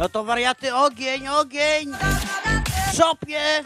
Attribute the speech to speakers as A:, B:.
A: No to wariaty, ogień, ogień! W szopie!